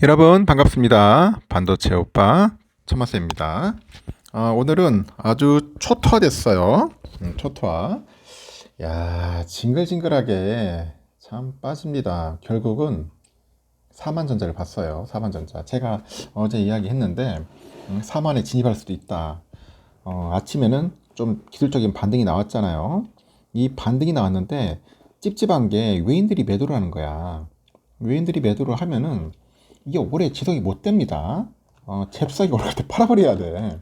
여러분 반갑습니다. 반도체 오빠 천마세입니다. 어, 오늘은 아주 초토화됐어요. 음, 초토화. 야 징글징글하게 참 빠집니다. 결국은 사만전자를 봤어요. 사만전자. 제가 어제 이야기했는데 음, 사만에 진입할 수도 있다. 어, 아침에는 좀 기술적인 반등이 나왔잖아요. 이 반등이 나왔는데 찝찝한 게 외인들이 매도를 하는 거야. 외인들이 매도를 하면은 이게 오래 지속이 못 됩니다. 어, 잽싸게 올라갈 때 팔아버려야 돼.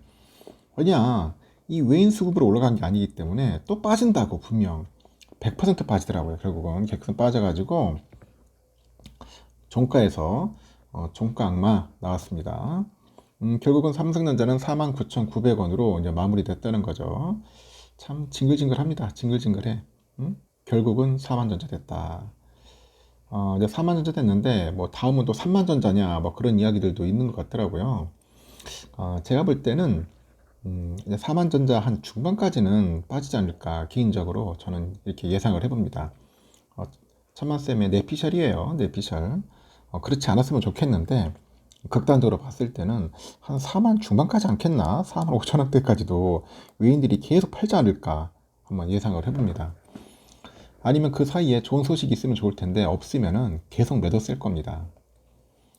왜냐, 이 외인 수급으로 올라간 게 아니기 때문에 또 빠진다고 분명. 100% 빠지더라고요. 결국은 객선 빠져가지고 종가에서 어, 종가 악마 나왔습니다. 음, 결국은 삼성전자는 49,900원으로 이제 마무리됐다는 거죠. 참 징글징글합니다. 징글징글해. 음? 결국은 4만전자 됐다. 어, 이제 4만 전자 됐는데 뭐 다음은 또 3만 전자냐 뭐 그런 이야기들도 있는 것 같더라고요. 어, 제가 볼 때는 음, 이제 4만 전자 한 중반까지는 빠지지 않을까 개인적으로 저는 이렇게 예상을 해봅니다. 어, 천만쌤의 내피셜이에요. 내피셜. 어, 그렇지 않았으면 좋겠는데 극단적으로 봤을 때는 한 4만 중반까지 않겠나? 4만 5천 원대까지도 외인들이 계속 팔지 않을까 한번 예상을 해봅니다. 아니면 그 사이에 좋은 소식이 있으면 좋을 텐데 없으면은 계속 매도 쓸 겁니다.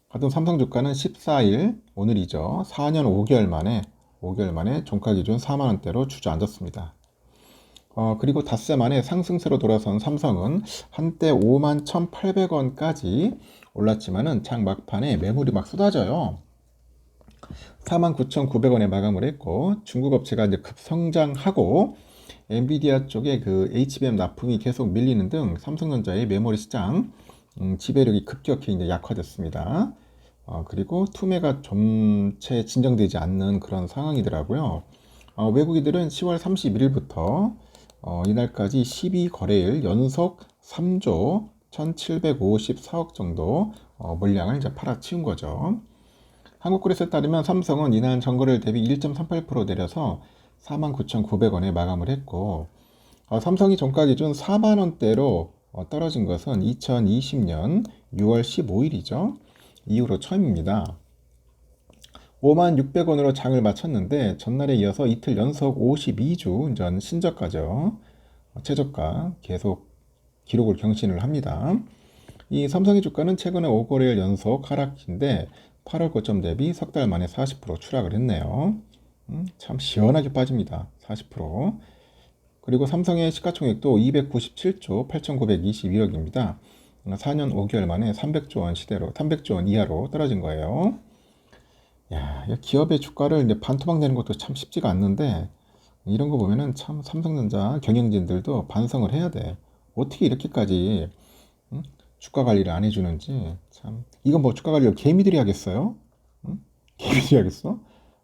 같은 삼성 주가는 14일 오늘이죠. 4년 5개월 만에 5개월 만에 종가 기준 4만 원대로 주저앉았습니다. 어, 그리고 닷새 만에 상승세로 돌아선 삼성은 한때 5만 1,800원까지 올랐지만은 장 막판에 매물이 막 쏟아져요. 49,900원에 마감을 했고 중국 업체가 이제 급성장하고 엔비디아 쪽에 그 HBM 납품이 계속 밀리는 등 삼성전자의 메모리 시장 음, 지배력이 급격히 이제 약화됐습니다. 어, 그리고 투매가 좀채 진정되지 않는 그런 상황이더라고요. 어, 외국인들은 10월 31일부터 어, 이날까지 12거래일 연속 3조 1754억 정도 어, 물량을 이제 팔아치운 거죠. 한국그레스에 따르면 삼성은 이날 전거래일 대비 1.38% 내려서 49,900원에 마감을 했고 어, 삼성이 종가 기준 4만 원대로 어, 떨어진 것은 2020년 6월 15일이죠. 이후로 처음입니다. 5만 600원으로 장을 마쳤는데 전날에 이어서 이틀 연속 52주 전 신저가죠. 어, 최저가 계속 기록을 경신을 합니다. 이 삼성의 주가는 최근에 5거래일 연속 하락인데 8월 고점 대비 석 달 만에 40% 추락을 했네요. 음, 참 시원하게 빠집니다. 40%. 그리고 삼성의 시가총액도 297조 8,921억입니다. 4년 5개월 만에 300조 원 시대로 300조 원 이하로 떨어진 거예요. 야, 기업의 주가를 이제 반토막 내는 것도 참 쉽지가 않는데 이런 거 보면은 참 삼성전자 경영진들도 반성을 해야 돼. 어떻게 이렇게까지 응? 주가 관리를 안 해주는지 참 이건 뭐 주가 관리를 개미들이 하겠어요? 응? 개미들이 하겠어?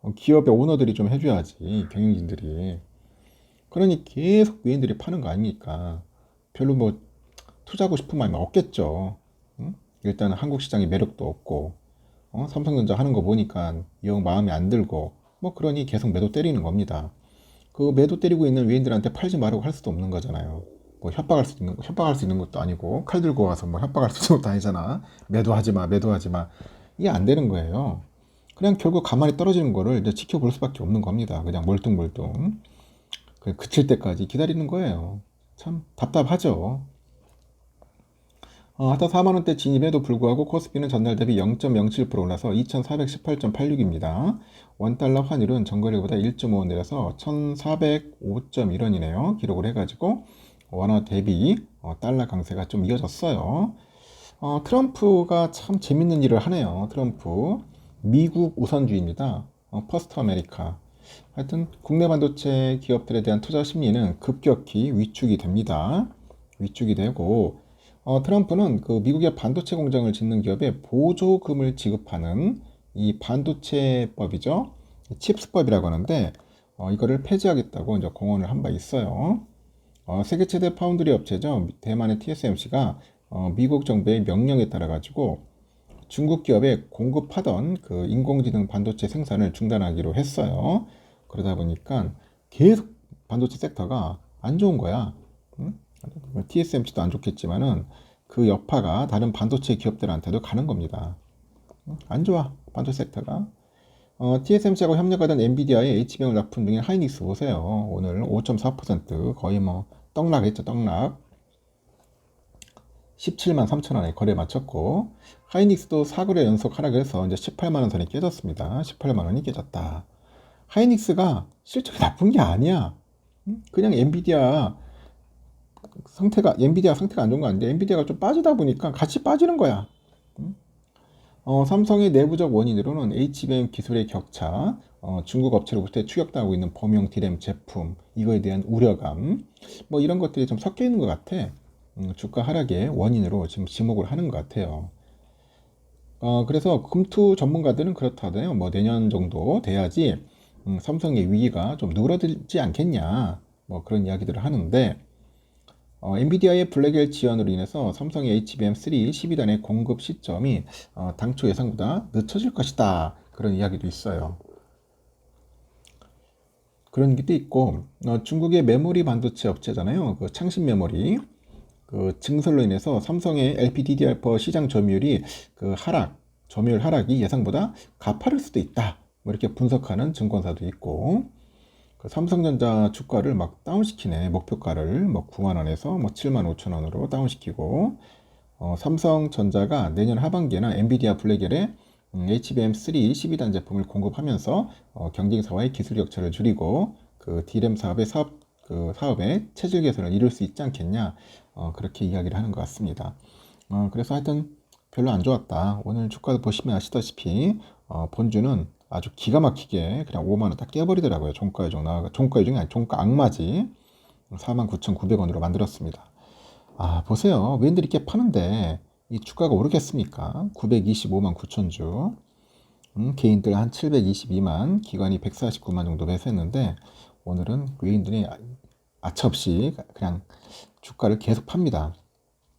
어, 기업의 오너들이 좀 해줘야지 경영진들이. 그러니 계속 외인들이 파는 거 아닙니까? 별로 뭐 투자하고 싶은 마음이 없겠죠. 응? 일단은 한국 시장에 매력도 없고 어? 삼성전자 하는 거 보니까 영 마음에 안 들고 뭐 그러니 계속 매도 때리는 겁니다. 그 매도 때리고 있는 외인들한테 팔지 말라고 할 수도 없는 거잖아요. 뭐 협박할 수 있는 협박할 수 있는 것도 아니고 칼 들고 와서 뭐 협박할 수 있는 것도 아니잖아. 매도하지 마 매도하지 마. 이게 안 되는 거예요 그냥 결국 가만히 떨어지는 거를 이제 지켜볼 수밖에 없는 겁니다. 그냥 멀뚱멀뚱. 그칠 때까지 기다리는 거예요. 참 답답하죠. 어, 하타 4만원대 진입에도 불구하고 코스피는 전날 대비 0.07% 올라서 2418.86입니다. 원달러 환율은 전거래보다 1.5원 내려서 1405.1원이네요. 기록을 해가지고 원화 대비 어, 달러 강세가 좀 이어졌어요. 어, 트럼프가 참 재밌는 일을 하네요. 트럼프. 미국 우선주의입니다. 어, 퍼스트 아메리카. 하여튼 국내 반도체 기업들에 대한 투자 심리는 급격히 위축이 됩니다. 위축이 되고 어, 트럼프는 그 미국의 반도체 공장을 짓는 기업에 보조금을 지급하는 이 반도체법이죠. 칩스법이라고 하는데 어, 이거를 폐지하겠다고 이제 공언을 한 바 있어요. 어, 세계 최대 파운드리 업체죠. 대만의 TSMC가 어, 미국 정부의 명령에 따라 가지고 중국 기업에 공급하던 그 인공지능 반도체 생산을 중단하기로 했어요. 그러다 보니까 계속 반도체 섹터가 안 좋은 거야. 응? TSMC도 안 좋겠지만은 그 여파가 다른 반도체 기업들한테도 가는 겁니다. 안 좋아 반도체 섹터가 어, TSMC하고 협력하던 엔비디아의 HBM을 납품 중인 하이닉스 보세요 오늘 5.4% 거의 뭐 떡락했죠 떡락 17만 3천 원에 거래 마쳤고 하이닉스도 4거래 연속 하락해서 이제 18만 원 선이 깨졌습니다 18만 원이 깨졌다 하이닉스가 실적이 나쁜 게 아니야 응? 그냥 엔비디아 상태가 엔비디아 상태가 안 좋은 거 아닌데 엔비디아가 좀 빠지다 보니까 같이 빠지는 거야. 어, 삼성의 내부적 원인으로는 HBM 기술의 격차, 어, 중국 업체로부터 추격당하고 있는 범용 디램 제품 이거에 대한 우려감, 뭐 이런 것들이 좀 섞여 있는 것 같아. 음, 주가 하락의 원인으로 지금 지목을 하는 것 같아요. 어, 그래서 금투 전문가들은 그렇다네요. 뭐 내년 정도 돼야지 음, 삼성의 위기가 좀 누그러들지 않겠냐, 뭐 그런 이야기들을 하는데. 어, 엔비디아의 블랙엘 지원으로 인해서 삼성의 HBM3 12단의 공급 시점이 어, 당초 예상보다 늦춰질 것이다. 그런 이야기도 있어요. 그런 게도 있고 어, 중국의 메모리 반도체 업체잖아요. 그 창신 메모리 그 증설로 인해서 삼성의 LPDDR4 시장 점유율이 그 하락, 점유율 하락이 예상보다 가파를 수도 있다. 뭐 이렇게 분석하는 증권사도 있고 그 삼성전자 주가를 막 다운시키네. 목표가를 뭐 9만 원에서 뭐 7만 5천 원으로 다운시키고 어, 삼성전자가 내년 하반기에는 엔비디아 블랙엘에 음, HBM3 12단 제품을 공급하면서 어, 경쟁사와의 기술 격차를 줄이고 그 D램 사업의 사업 그 사업의 체질 개선을 이룰 수 있지 않겠냐 어, 그렇게 이야기를 하는 것 같습니다. 어, 그래서 하여튼 별로 안 좋았다. 오늘 주가도 보시면 아시다시피 어, 본주는 아주 기가 막히게 그냥 5만 원 딱 깨버리더라고요. 종가 요정 나와 종가 요정이 아니 종가 악마지 49,900원으로 만들었습니다. 아 보세요. 웬들 이렇게 파는데 이 주가가 오르겠습니까? 925만 9천 주 음, 개인들 한 722만 기관이 149만 정도 매수했는데 오늘은 외인들이 아차 없이 그냥 주가를 계속 팝니다.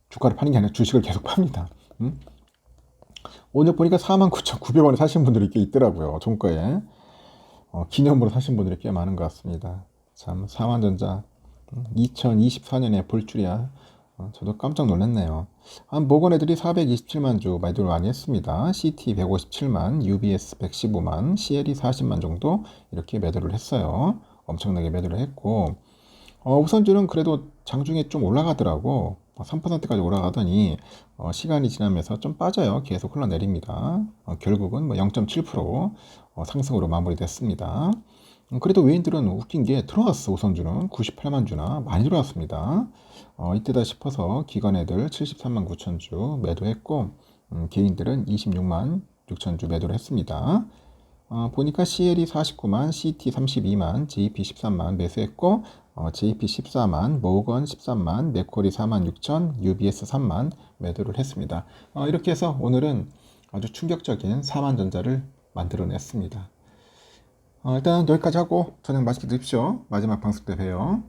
주가를 파는 게 아니라 주식을 계속 팝니다. 음? 오늘 보니까 49,900원에 사신 분들이 꽤 있더라고요. 종가에. 어, 기념으로 사신 분들이 꽤 많은 것 같습니다. 참, 사만전자 2024년에 볼 줄이야. 어, 저도 깜짝 놀랐네요. 한 모건 애들이 427만 주 매도를 많이 했습니다. CT 157만, UBS 115만, CLE 40만 정도 이렇게 매도를 했어요. 엄청나게 매도를 했고, 어, 우선주는 그래도 장중에 좀 올라가더라고. 3%까지 올라가더니 어, 시간이 지나면서 좀 빠져요. 계속 흘러내립니다. 어, 결국은 뭐 0.7% 어, 상승으로 마무리됐습니다. 음, 그래도 외인들은 웃긴 게 들어왔어. 우선주는 98만 주나 많이 들어왔습니다. 어, 이때다 싶어서 기관 애들 73만 9천 주 매도했고 음, 개인들은 26만 6천 주 매도를 했습니다. 어, 보니까 CL이 49만, CT 32만, JP 13만 매수했고 어, JP 14만, 모건 13만, 맥콜이 4만 6천, UBS 3만 매도를 했습니다. 어, 이렇게 해서 오늘은 아주 충격적인 4만 전자를 만들어냈습니다. 어, 일단 여기까지 하고 저녁 맛있게 드십시오. 마지막 방송 때 봬요.